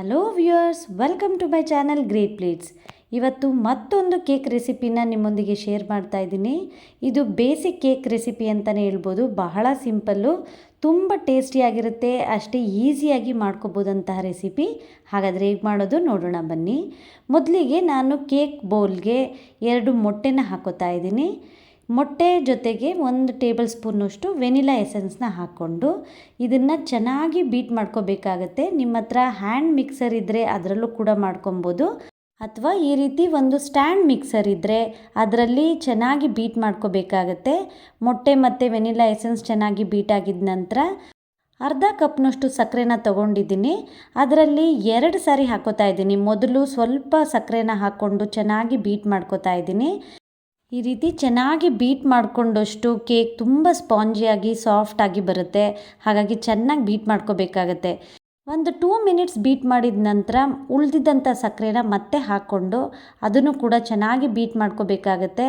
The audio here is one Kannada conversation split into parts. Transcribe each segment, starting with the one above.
Hello viewers, welcome to my channel great plates. ಇವತ್ತು ಮತ್ತೊಂದು ಕೇಕ್ ರೆಸಿಪಿನ ನಿಮ್ಮೊಂದಿಗೆ ಶೇರ್ ಮಾಡ್ತಾ ಇದ್ದೀನಿ. ಇದು ಬೇಸಿಕ್ ಕೇಕ್ ರೆಸಿಪಿ ಅಂತಲೇ ಹೇಳ್ಬೋದು. ಬಹಳ ಸಿಂಪಲ್ಲು, ತುಂಬ ಟೇಸ್ಟಿಯಾಗಿರುತ್ತೆ ಅಷ್ಟೇ ಈಸಿಯಾಗಿ ಮಾಡ್ಕೋಬೋದಂತಹ ರೆಸಿಪಿ. ಹಾಗಾದರೆ ಹೇಗೆ ಮಾಡೋದು ನೋಡೋಣ ಬನ್ನಿ. ಮೊದಲಿಗೆ ನಾನು ಕೇಕ್ ಬೌಲ್ಗೆ ಎರಡು ಮೊಟ್ಟೆನ ಹಾಕೋತಾ ಇದ್ದೀನಿ. ಮೊಟ್ಟೆ ಜೊತೆಗೆ ಒಂದು ಟೇಬಲ್ ಸ್ಪೂನಷ್ಟು ವೆನಿಲಾ ಎಸೆನ್ಸ್ನ ಹಾಕ್ಕೊಂಡು ಇದನ್ನು ಚೆನ್ನಾಗಿ ಬೀಟ್ ಮಾಡ್ಕೋಬೇಕಾಗತ್ತೆ. ನಿಮ್ಮ ಹತ್ರ ಹ್ಯಾಂಡ್ ಮಿಕ್ಸರ್ ಇದ್ದರೆ ಅದರಲ್ಲೂ ಕೂಡ ಮಾಡ್ಕೊಬೋದು. ಅಥವಾ ಈ ರೀತಿ ಒಂದು ಸ್ಟ್ಯಾಂಡ್ ಮಿಕ್ಸರ್ ಇದ್ದರೆ ಅದರಲ್ಲಿ ಚೆನ್ನಾಗಿ ಬೀಟ್ ಮಾಡ್ಕೋಬೇಕಾಗತ್ತೆ. ಮೊಟ್ಟೆ ಮತ್ತು ವೆನಿಲಾ ಎಸೆನ್ಸ್ ಚೆನ್ನಾಗಿ ಬೀಟ್ ಆಗಿದ ನಂತರ ಅರ್ಧ ಕಪ್ನಷ್ಟು ಸಕ್ಕರೆನ ತೊಗೊಂಡಿದ್ದೀನಿ. ಅದರಲ್ಲಿ ಎರಡು ಸಾರಿ ಹಾಕೋತಾ ಇದ್ದೀನಿ. ಮೊದಲು ಸ್ವಲ್ಪ ಸಕ್ಕರೆನ ಹಾಕ್ಕೊಂಡು ಚೆನ್ನಾಗಿ ಬೀಟ್ ಮಾಡ್ಕೋತಾ ಇದ್ದೀನಿ. ಈ ರೀತಿ ಚೆನ್ನಾಗಿ ಬೀಟ್ ಮಾಡಿಕೊಂಡಷ್ಟು ಕೇಕ್ ತುಂಬ ಸ್ಪಾಂಜಿಯಾಗಿ, ಸಾಫ್ಟಾಗಿ ಬರುತ್ತೆ. ಹಾಗಾಗಿ ಚೆನ್ನಾಗಿ ಬೀಟ್ ಮಾಡ್ಕೋಬೇಕಾಗತ್ತೆ. ಒಂದು ಟೂ ಮಿನಿಟ್ಸ್ ಬೀಟ್ ಮಾಡಿದ ನಂತರ ಉಳಿದಿದ್ದಂಥ ಸಕ್ಕರೆನ ಮತ್ತೆ ಹಾಕ್ಕೊಂಡು ಅದನ್ನು ಕೂಡ ಚೆನ್ನಾಗಿ ಬೀಟ್ ಮಾಡ್ಕೋಬೇಕಾಗತ್ತೆ.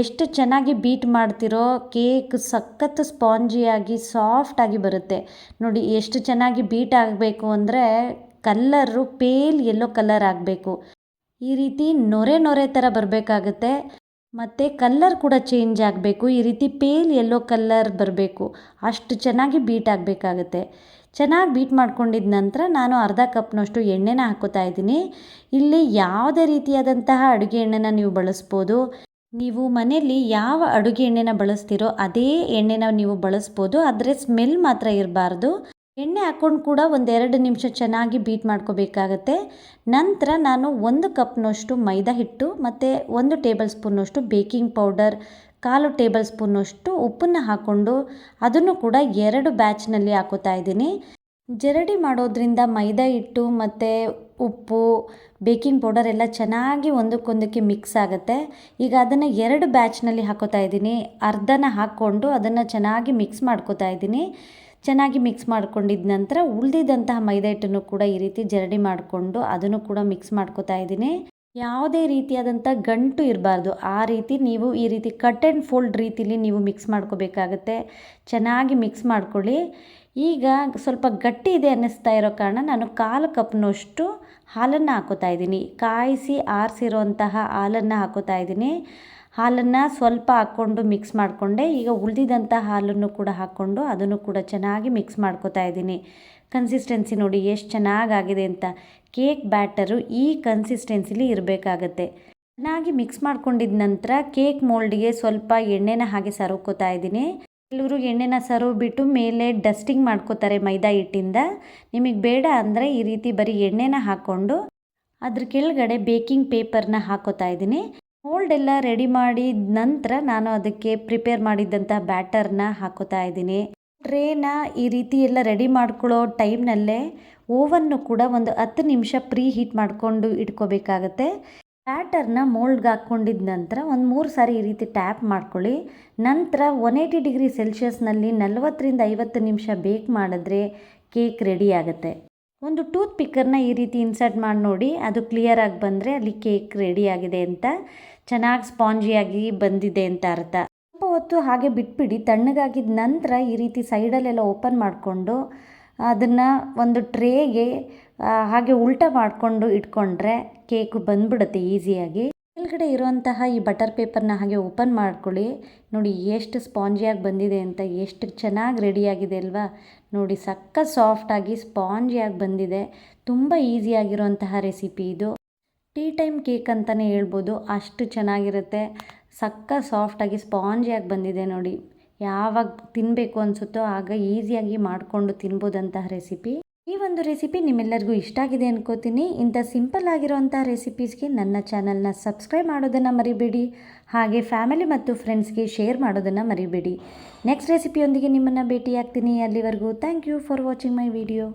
ಎಷ್ಟು ಚೆನ್ನಾಗಿ ಬೀಟ್ ಮಾಡ್ತಿರೋ ಕೇಕ್ ಸಖತ್ತು ಸ್ಪಾಂಜಿಯಾಗಿ, ಸಾಫ್ಟಾಗಿ ಬರುತ್ತೆ. ನೋಡಿ, ಎಷ್ಟು ಚೆನ್ನಾಗಿ ಬೀಟ್ ಆಗಬೇಕು ಅಂದರೆ ಕಲ್ಲರು, ಪೇಲ್ ಎಲ್ಲೋ ಕಲರ್ ಆಗಬೇಕು. ಈ ರೀತಿ ನೊರೆ ನೊರೆ ಥರ ಬರಬೇಕಾಗತ್ತೆ. ಮತ್ತು ಕಲ್ಲರ್ ಕೂಡ ಚೇಂಜ್ ಆಗಬೇಕು. ಈ ರೀತಿ ಪೇಲ್ ಯೆಲ್ಲೋ ಕಲ್ಲರ್ ಬರಬೇಕು. ಅಷ್ಟು ಚೆನ್ನಾಗಿ ಬೀಟ್ ಆಗಬೇಕಾಗತ್ತೆ. ಚೆನ್ನಾಗಿ ಬೀಟ್ ಮಾಡ್ಕೊಂಡಿದ ನಂತರ ನಾನು ಅರ್ಧ ಕಪ್ನಷ್ಟು ಎಣ್ಣೆನ ಹಾಕೋತಾ ಇದ್ದೀನಿ. ಇಲ್ಲಿ ಯಾವುದೇ ರೀತಿಯಾದಂತಹ ಅಡುಗೆ ಎಣ್ಣೆನ ನೀವು ಬಳಸ್ಬೋದು. ನೀವು ಮನೆಯಲ್ಲಿ ಯಾವ ಅಡುಗೆ ಎಣ್ಣೆನ ಬಳಸ್ತೀರೋ ಅದೇ ಎಣ್ಣೆನ ನೀವು ಬಳಸ್ಬೋದು. ಆದರೆ ಸ್ಮೆಲ್ ಮಾತ್ರ ಇರಬಾರ್ದು. ಎಣ್ಣೆ ಹಾಕ್ಕೊಂಡು ಕೂಡ ಒಂದೆರಡು ನಿಮಿಷ ಚೆನ್ನಾಗಿ ಬೀಟ್ ಮಾಡ್ಕೋಬೇಕಾಗತ್ತೆ. ನಂತರ ನಾನು ಒಂದು ಕಪ್ನಷ್ಟು ಮೈದಾ ಹಿಟ್ಟು, ಮತ್ತು ಒಂದು ಟೇಬಲ್ ಸ್ಪೂನಷ್ಟು ಬೇಕಿಂಗ್ ಪೌಡರ್ ಕಾಲು ಟೇಬಲ್ ಸ್ಪೂನಷ್ಟು ಉಪ್ಪನ್ನು ಹಾಕ್ಕೊಂಡು ಅದನ್ನು ಕೂಡ ಎರಡು ಬ್ಯಾಚ್ನಲ್ಲಿ ಹಾಕೋತಾ ಇದ್ದೀನಿ. ಜರಡಿ ಮಾಡೋದ್ರಿಂದ ಮೈದಾ ಹಿಟ್ಟು, ಮತ್ತು ಉಪ್ಪು ಬೇಕಿಂಗ್ ಪೌಡರ್ ಎಲ್ಲ ಚೆನ್ನಾಗಿ ಒಂದಕ್ಕೊಂದಕ್ಕೆ ಮಿಕ್ಸ್ ಆಗುತ್ತೆ. ಈಗ ಅದನ್ನು ಎರಡು ಬ್ಯಾಚ್ನಲ್ಲಿ ಹಾಕೋತಾ ಇದ್ದೀನಿ. ಅರ್ಧನ ಹಾಕ್ಕೊಂಡು ಅದನ್ನು ಚೆನ್ನಾಗಿ ಮಿಕ್ಸ್ ಮಾಡ್ಕೋತಾ ಇದ್ದೀನಿ. ಚೆನ್ನಾಗಿ ಮಿಕ್ಸ್ ಮಾಡ್ಕೊಂಡಿದ್ದ ನಂತರ ಉಳಿದಿದ್ದಂತಹ ಮೈದಾ ಹಿಟ್ಟನ್ನು ಕೂಡ ಈ ರೀತಿ ಜರಡಿ ಮಾಡಿಕೊಂಡು ಅದನ್ನು ಕೂಡ ಮಿಕ್ಸ್ ಮಾಡ್ಕೋತಾ ಇದ್ದೀನಿ. ಯಾವುದೇ ರೀತಿಯಾದಂಥ ಗಂಟು ಇರಬಾರ್ದು. ಆ ರೀತಿ ನೀವು ಈ ರೀತಿ ಕಟ್ ಆ್ಯಂಡ್ ಫೋಲ್ಡ್ ರೀತಿಲಿ ನೀವು ಮಿಕ್ಸ್ ಮಾಡ್ಕೋಬೇಕಾಗತ್ತೆ. ಚೆನ್ನಾಗಿ ಮಿಕ್ಸ್ ಮಾಡ್ಕೊಳ್ಳಿ. ಈಗ ಸ್ವಲ್ಪ ಗಟ್ಟಿ ಇದೆ ಅನ್ನಿಸ್ತಾ ಇರೋ ಕಾರಣ ನಾನು ಕಾಲು ಕಪ್ನಷ್ಟು ಹಾಲನ್ನು ಹಾಕೋತಾ ಇದ್ದೀನಿ. ಕಾಯಿಸಿ ಆರಿಸಿರೋಂತಹ ಹಾಲನ್ನು ಹಾಕೋತಾ ಇದ್ದೀನಿ. ಹಾಲನ್ನು ಸ್ವಲ್ಪ ಹಾಕ್ಕೊಂಡು ಮಿಕ್ಸ್ ಮಾಡಿಕೊಂಡೆ. ಈಗ ಉಳಿದಿದ್ದಂಥ ಹಾಲನ್ನು ಕೂಡ ಹಾಕ್ಕೊಂಡು ಅದನ್ನು ಕೂಡ ಚೆನ್ನಾಗಿ ಮಿಕ್ಸ್ ಮಾಡ್ಕೋತಾ ಇದ್ದೀನಿ. ಕನ್ಸಿಸ್ಟೆನ್ಸಿ ನೋಡಿ ಎಷ್ಟು ಚೆನ್ನಾಗಾಗಿದೆ ಅಂತ. ಕೇಕ್ ಬ್ಯಾಟರು ಈ ಕನ್ಸಿಸ್ಟೆನ್ಸಿಲಿ ಇರಬೇಕಾಗತ್ತೆ. ಚೆನ್ನಾಗಿ ಮಿಕ್ಸ್ ಮಾಡ್ಕೊಂಡಿದ ನಂತರ ಕೇಕ್ ಮೋಲ್ಡ್ಗೆ ಸ್ವಲ್ಪ ಎಣ್ಣೆನ ಹಾಗೆ ಸರೋಕೋತಾ ಇದ್ದೀನಿ. ಕೆಲವರು ಎಣ್ಣೆನ ಸರೋ ಬಿಟ್ಟು ಮೇಲೆ ಡಸ್ಟಿಂಗ್ ಮಾಡ್ಕೋತಾರೆ ಮೈದಾ ಹಿಟ್ಟಿಂದ. ನಿಮಗೆ ಬೇಡ ಅಂದರೆ ಈ ರೀತಿ ಬರೀ ಎಣ್ಣೆನ ಹಾಕ್ಕೊಂಡು ಅದ್ರ ಕೆಳಗಡೆ ಬೇಕಿಂಗ್ ಪೇಪರ್ನ ಹಾಕೋತಾ ಇದ್ದೀನಿ. ಮೋಲ್ಡ್ ಎಲ್ಲ ರೆಡಿ ಮಾಡಿದ ನಂತರ ನಾನು ಅದಕ್ಕೆ ಪ್ರಿಪೇರ್ ಮಾಡಿದ್ದಂಥ ಬ್ಯಾಟರ್ನ ಹಾಕೋತಾ ಇದ್ದೀನಿ. ಟ್ರೇನ ಈ ರೀತಿ ಎಲ್ಲ ರೆಡಿ ಮಾಡ್ಕೊಳ್ಳೋ ಟೈಮ್ನಲ್ಲೇ ಓವನ್ನು ಕೂಡ ಒಂದು ಹತ್ತು ನಿಮಿಷ ಪ್ರೀ ಹೀಟ್ ಮಾಡಿಕೊಂಡು ಇಟ್ಕೋಬೇಕಾಗತ್ತೆ. ಬ್ಯಾಟರ್ನ ಮೋಲ್ಡ್ಗೆ ಹಾಕ್ಕೊಂಡಿದ ನಂತರ ಒಂದು ಮೂರು ಸಾರಿ ಈ ರೀತಿ ಟ್ಯಾಪ್ ಮಾಡ್ಕೊಳ್ಳಿ. ನಂತರ ಒನ್ ಏಯ್ಟಿ ಡಿಗ್ರಿ ಸೆಲ್ಸಿಯಸ್ನಲ್ಲಿ ನಲವತ್ತರಿಂದ ಐವತ್ತು ನಿಮಿಷ ಬೇಕ್ ಮಾಡಿದ್ರೆ ಕೇಕ್ ರೆಡಿ ಆಗುತ್ತೆ. ಒಂದು ಟೂತ್ ಪಿಕ್ಕರ್ನ ಈ ರೀತಿ ಇನ್ಸರ್ಟ್ ಮಾಡಿ ನೋಡಿ, ಅದು ಕ್ಲಿಯರ್ ಆಗಿ ಬಂದರೆ ಅಲ್ಲಿ ಕೇಕ್ ರೆಡಿ ಆಗಿದೆ ಅಂತ. ಚೆನ್ನಾಗಿ ಸ್ಪಾಂಜಿಯಾಗಿ ಬಂದಿದೆ ಅಂತ ಅರ್ಥ. ಸ್ವಲ್ಪ ಹೊತ್ತು ಹಾಗೆ ಬಿಟ್ಬಿಡಿ, ತಣ್ಣಗಾಗಿದ ನಂತರ ಈ ರೀತಿ ಸೈಡಲ್ಲೆಲ್ಲ ಓಪನ್ ಮಾಡಿಕೊಂಡು ಅದನ್ನು ಒಂದು ಟ್ರೇಗೆ ಹಾಗೆ ಉಲ್ಟ ಮಾಡಿಕೊಂಡು ಇಟ್ಕೊಂಡ್ರೆ ಕೇಕು ಬಂದ್ಬಿಡುತ್ತೆ ಈಸಿಯಾಗಿ. ಮೇಲ್ಗಡೆ ಇರುವಂತಹ ಈ ಬಟರ್ ಪೇಪರ್ನ ಹಾಗೆ ಓಪನ್ ಮಾಡ್ಕೊಳ್ಳಿ. ನೋಡಿ ಎಷ್ಟು ಸ್ಪಾಂಜಿಯಾಗಿ ಬಂದಿದೆ ಅಂತ, ಎಷ್ಟು ಚೆನ್ನಾಗಿ ರೆಡಿಯಾಗಿದೆ ಅಲ್ವಾ? ನೋಡಿ ಸಕ್ಕ ಸಾಫ್ಟಾಗಿ ಸ್ಪಾಂಜಿಯಾಗಿ ಬಂದಿದೆ. ತುಂಬ ಈಸಿಯಾಗಿರುವಂತಹ ರೆಸಿಪಿ ಇದು. ಟೀ ಟೈಮ್ ಕೇಕ್ ಅಂತಲೇ ಹೇಳ್ಬೋದು. ಅಷ್ಟು ಚೆನ್ನಾಗಿರುತ್ತೆ. ಸಕ್ಕ ಸಾಫ್ಟಾಗಿ ಸ್ಪಾಂಜಿಯಾಗಿ ಬಂದಿದೆ ನೋಡಿ. ಯಾವಾಗ ತಿನ್ನಬೇಕು ಅನಿಸುತ್ತೋ ಆಗ ಈಸಿಯಾಗಿ ಮಾಡಿಕೊಂಡು ತಿನ್ಬೋದಂತಹ ರೆಸಿಪಿ ಈ ಒಂದು ರೆಸಿಪಿ ನಿಮ್ಮೆಲ್ಲರಿಗೂ ಇಷ್ಟ ಆಗಿದೆ ಅನ್ಕೋತೀನಿ. ಇಂಥ ಸಿಂಪಲ್ ಆಗಿರೋಂಥ ರೆಸಿಪೀಸ್ಗೆ ನನ್ನ ಚಾನಲ್ನ ಸಬ್ಸ್ಕ್ರೈಬ್ ಮಾಡೋದನ್ನು ಮರಿಬೇಡಿ. ಹಾಗೆ ಫ್ಯಾಮಿಲಿ ಮತ್ತು ಫ್ರೆಂಡ್ಸ್ಗೆ ಶೇರ್ ಮಾಡೋದನ್ನು ಮರಿಬೇಡಿ. ನೆಕ್ಸ್ಟ್ ರೆಸಿಪಿಯೊಂದಿಗೆ ನಿಮ್ಮನ್ನು ಭೇಟಿಯಾಗ್ತೀನಿ. ಅಲ್ಲಿವರೆಗೂ thank you for watching my video